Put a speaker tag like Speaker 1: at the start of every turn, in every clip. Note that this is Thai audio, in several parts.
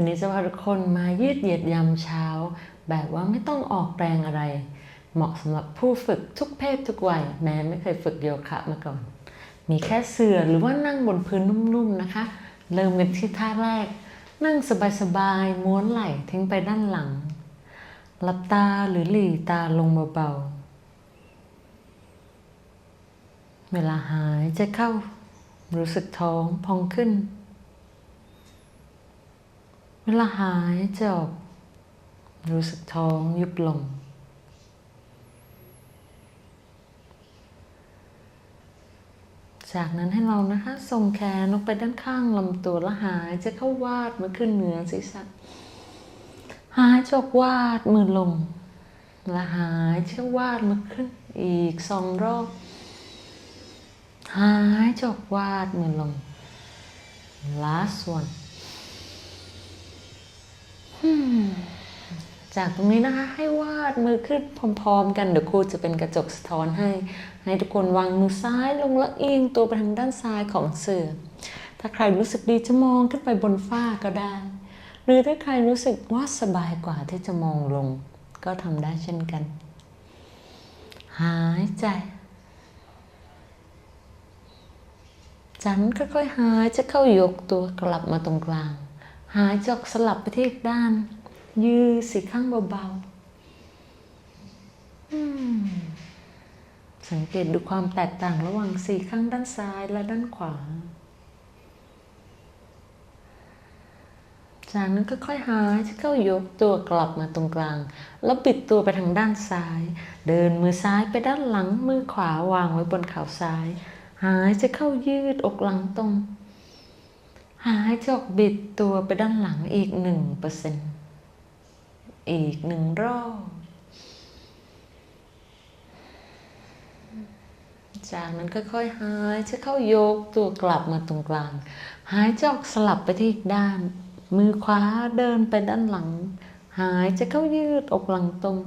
Speaker 1: วันนี้จะพาทุกคนมายืดเหยียดยามเช้า แบบว่าไม่ต้องออกแรงอะไร เหมาะสำหรับผู้ฝึกทุกเพศทุกวัย แม้ไม่เคยฝึกโยคะมาก่อน มีแค่เสื่อหรือว่านั่งบนพื้นนุ่มๆนะคะ เริ่มกันที่ท่าแรก นั่งสบายๆม้วนไหล่ทิ้งไปด้านหลังหลับตาหรือหลีตาลงเบาๆเวลาหายใจเข้า รู้สึกท้องพองขึ้น เวลาหายใจออกรู้สึกท้องยุบลง จากนั้นให้เรานะคะส่งแขนลงไปด้านข้างลำตัวแล้วหายใจเข้าวาดมือขึ้นเหนือศีรษะหายจอกวาดมือลง และหายใจเข้าวาดมือขึ้นอีกสองรอบ หายจอกวาดมือลง last one จากตรงนี้นะคะ ให้วาดมือขึ้นพร้อมๆ กันเดี๋ยวครูจะเป็นกระจกสะท้อนให้ ให้ทุกคนวางมือซ้ายลงแล้วเอียงตัวไปทางด้านซ้ายของเสื่อถ้าใครรู้สึกดีจะมองขึ้นไปบนฝ้าก็ได้ หรือถ้าใครรู้สึกว่าสบายกว่าที่จะมองลง ก็ทำได้เช่นกัน หายใจจากนั้นค่อยๆหายจะเข้ายกตัวกลับมาตรงกลาง หายจอกสลับไปที่อีกด้าน ยืดสีข้างเบาๆสังเกตดูความแตกต่างระหว่างสีข้างด้านซ้ายและด้านขวา จากนั้นก็ค่อยหายจะเข้ายกตัวกลับมาตรงกลาง แล้วบิดตัวไปทางด้านซ้าย เดินมือซ้ายไปด้านหลังมือขวาวางไว้บนเข่าซ้าย หายจะเข้ายืดอกหลังตรง หายจออกบิดตัวไปด้านหลังอีกหนึ่งเปอร์เซ็นต์อีกหนึ่งรอบจากนั้นค่อยๆหายจะเข้ายกตัวกลับมาตรงกลาง หายจออกสลับไปที่อีกด้าน มือขวาเดินไปด้านหลัง หายจะเข้ายืดอกหลังตรง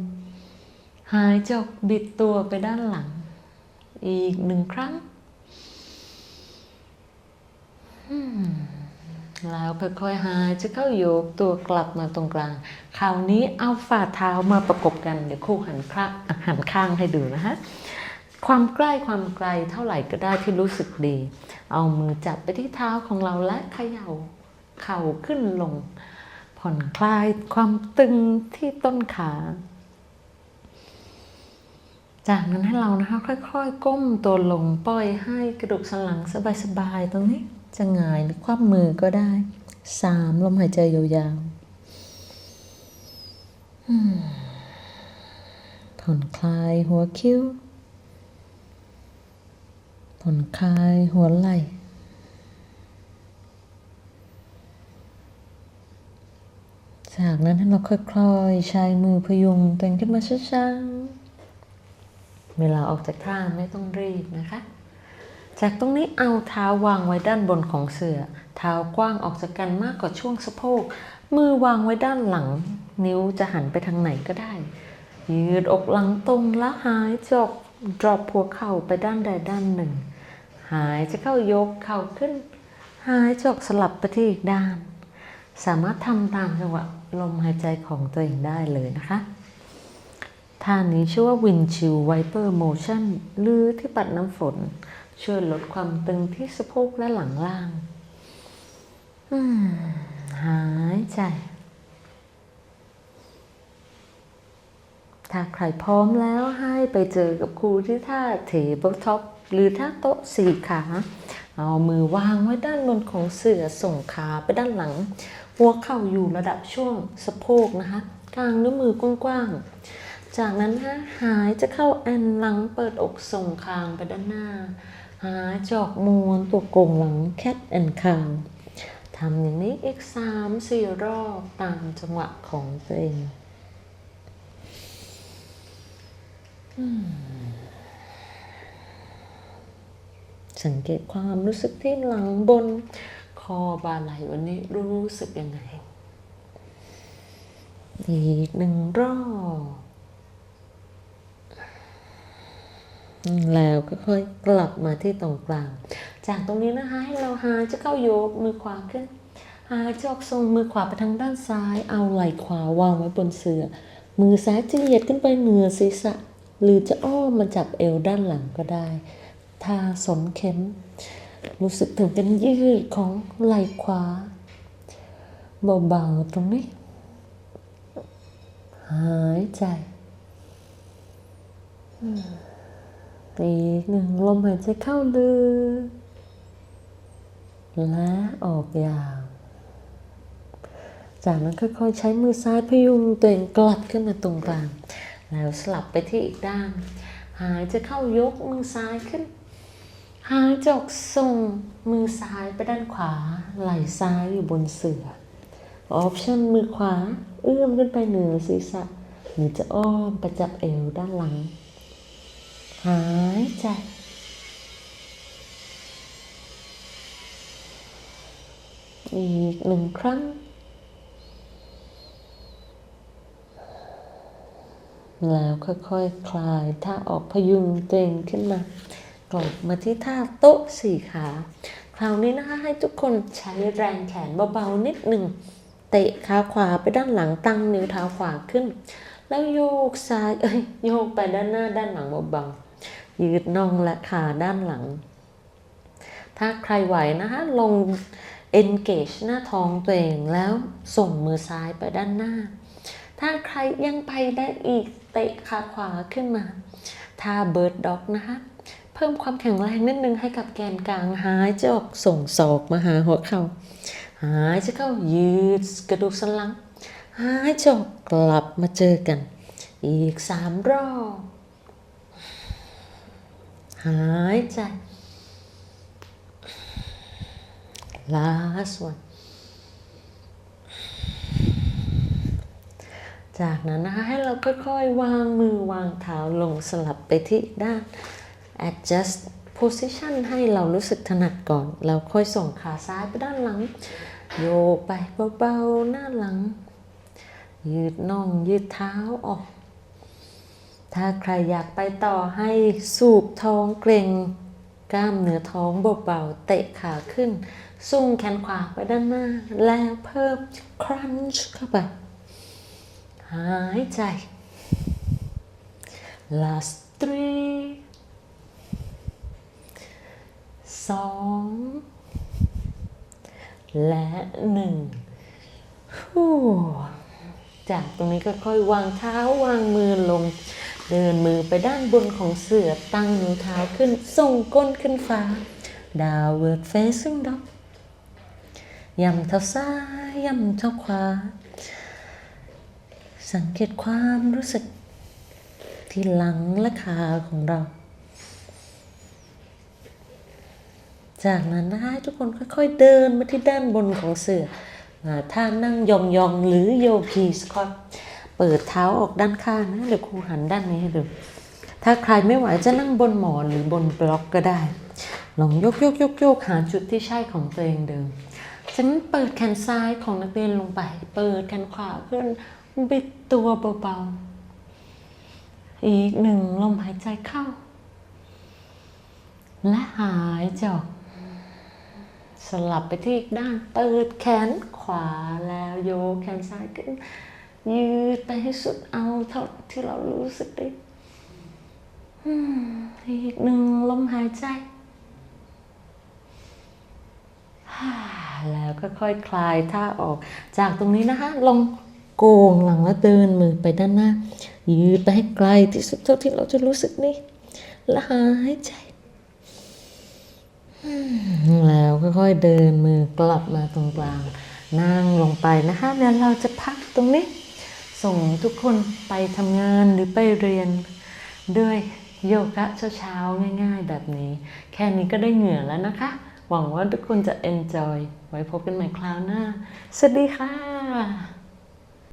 Speaker 1: หายจออกบิดตัวไปด้านหลัง อีกหนึ่งครั้ง แล้วค่อยๆหายจะเข้าโยกตัวกลับมาตรงกลาง คราวนี้เอาฝ่าเท้ามาประกบกัน เดี๋ยวครูหันข้างหันข้างให้ดูนะคะความใกล้ความไกลเท่าไหร่ก็ได้ที่รู้สึกดี เอามือจับไปที่เท้าของเราและเขย่าเข่าขึ้นลง ผ่อนคลายความตึงที่ต้นขา จากนั้นให้เรานะคะค่อย ๆ ก้มตัวลงปล่อยให้กระดูกสันหลังสบายๆตรงนี้ จะหงายหรือคว่ำมือก็ได้ สามลมหายใจยาวๆผ่อนคลายหัวคิ้ว ผ่อนคลายหัวไหล่จากนั้นให้เราค่อยๆใช้มือพยุงตัวเองขึ้นมาช้าๆ เวลาออกจากท่าไม่ต้องรีบนะคะ จากตรงนี้เอาเท้าวางไว้ด้านบนของเสือ่อ เท้ากว้างออกจากกันมากกว่าช่วงสะโพก มือวางไว้ด้านหลัง นิ้วจะหันไปทางไหนก็ได้ ยืดอกหลังตรงแล้วหายจบ drop หัวเข่าไปด้านใดด้านหนึ่ง หายจะเข้ายกเข่าขึ้น หายจอกสลับไปที่อีกด้าน สามารถทำตามจังหวะลมหายใจของตัวเองได้เลยนะคะท่านี้ชื่อว่า Windshield Wiper Motion หรือที่ปัดน้ำฝน ช่วยลดความตึงที่สะโพกและหลังล่างหายใจ ถ้าใครพร้อมแล้วให้ไปเจอกับครูที่ท่าเทเบิลท็อปหรือท่าโต๊ะสี่ขา เอามือวางไว้ด้านบนของเสื่อส่งขาไปด้านหลัง หัวเข่าอยู่ระดับช่วงสะโพกนะคะ กลางนิ้วมือกว้างๆ จากนั้นนะหายจะเข้าแอนหลังเปิดอกส่งคางไปด้านหน้า หาจอกมวนตัวโกงหลังแคทแอนคางทำอย่างนี้อีกสามสี่รอบตามจังหวะของตัวเองสังเกตความรู้สึกที่หลังบน คอบาไหลวันนี้รู้สึกยังไง อีกหนึ่งรอบ แล้วก็ค่อยกลับมาที่ตรงกลาง จากตรงนี้นะคะให้เราหายจะเข้าโยกมือขวาขึ้น หายใจออกส่งมือขวาไปทางด้านซ้าย เอาไหล่ขวาวางไว้บนเสื่อ มือซ้ายจะเหยียดขึ้นไปเหนือศีรษะ หรือจะอ้อมมาจับเอวด้านหลังก็ได้ ทาสนเข็ม รู้สึกถึงการยืดของไหล่ขวา เบาๆตรงนี้ หายใจ อีกหนึ่งลมหายใจเข้าลึก และออกยาว จากนั้นค่อยๆใช้มือซ้ายพยุงตัวเองกลับขึ้นมาตรงกลาง แล้วสลับไปที่อีกด้าน หายใจเข้ายกมือซ้ายขึ้น หายจอกส่งมือซ้ายไปด้านขวา ไหล่ซ้ายอยู่บนเสื่อออปชั่นมือขวา เอื้อมขึ้นไปเหนือศีรษะหรือจะอ้อมไปจับเอวด้านหลัง หายใจ อีกหนึ่งครั้ง แล้วค่อยๆคคลายท่าออกพยุงตัวเองขึ้นมากลับมาที่ท่าโต๊ะสี่ขา คราวนี้นะคะให้ทุกคนใช้แรงแขนเบาๆนิดหนึ่ง เตะขาขวาไปด้านหลังตั้งนิ้วเท้าขวาขึ้น แล้วโยกซ้าย เอ้ย โยกไปด้านหน้าด้านหลังเบาๆ ยืดน่องและขาด้านหลัง ถ้าใครไหวนะคะ ลง engage หน้าท้องตัวเองแล้วส่งมือซ้ายไปด้านหน้า ถ้าใครยังไปได้อีกเตะขาขวาขึ้นมาท่า bird dog นะคะ เพิ่มความแข็งแรงนิดนึงให้กับแกนกลางหายใจออกส่งศอกมาหาหัวเข่าหายใจเข้ายืดกระดูกสันหลัง หายใจออกกลับมาเจอกัน อีกสามรอบ หายใจ last one จากนั้นนะคะให้เราค่อยๆ วางมือวางเท้าลงสลับไปที่ด้าน adjust position ให้เรารู้สึกถนัดก่อนแล้วค่อยส่งขาซ้ายไปด้านหลัง โยกไปเบาๆ หน้าหลัง ยืดน่องยืดเท้าออก ถ้าใครอยากไปต่อให้สูบท้องเกรงกล้ามเนื้อท้องเบาๆเตะขาขึ้นส่งแขนขวาไปด้านหน้า แล้วเพิ่ม crunch เข้าไป หายใจ last three สองและหนึ่งจากตรงนี้ก็ค่อยวางเท้าวางมือลง เดินมือไปด้านบนของเสือตั้งนิ้วเท้าขึ้นส่งก้นขึ้นฟ้า downward facing dog ย่ำเท้าซ้ายย่ำเท้าขวา สังเกตความรู้สึกที่หลังและขาของเรา จากนั้นนะคะให้ทุกคนค่อยๆเดินมาที่ด้านบนของเสืออ่าท่านั่งยองๆหรือโยคีสควอต เปิดเท้าออกด้านข้างนะเดี๋ยวครูหันด้านนี้ให้ดู ถ้าใครไม่ไหวจะนั่งบนหมอนหรือบนบล็อกก็ได้ ลองยกยกยกยกหาจุดที่ใช่ของตัวเองเดิมจากนั้นเปิดแขนซ้ายของนักเรียนลงไป เปิดแขนขวาขึ้น บิดตัวเบาๆ อีกหนึ่งลมหายใจเข้า และหายใจออกสลับไปที่อีกด้าน เปิดแขนขวาแล้วโยกแขนซ้ายขึ้น ยืดไปให้สุดเอาเท่าที่เรารู้สึกได้อีกหนึ่งลมหายใจ แล้วก็ค่อยคลายท่าออก จากตรงนี้นะคะลองโกงหลังแล้วเดินมือไปด้านหน้า ยืดไปให้ไกลที่สุดเท่าที่เราจะรู้สึกนี่แล้วหายใจ แล้วค่อยๆเดินมือกลับมาตรงกลาง นั่งลงไปนะคะเดี๋ยวเราจะพักตรงนี้ ส่งทุกคนไปทำงานหรือไปเรียนด้วยโยคะเช้าๆ ง่ายๆ แบบนี้ แค่นี้ก็ได้เหงื่อแล้วนะคะ หวังว่าทุกคนจะ enjoy ไว้พบกันใหม่คราวหน้า สวัสดีค่ะ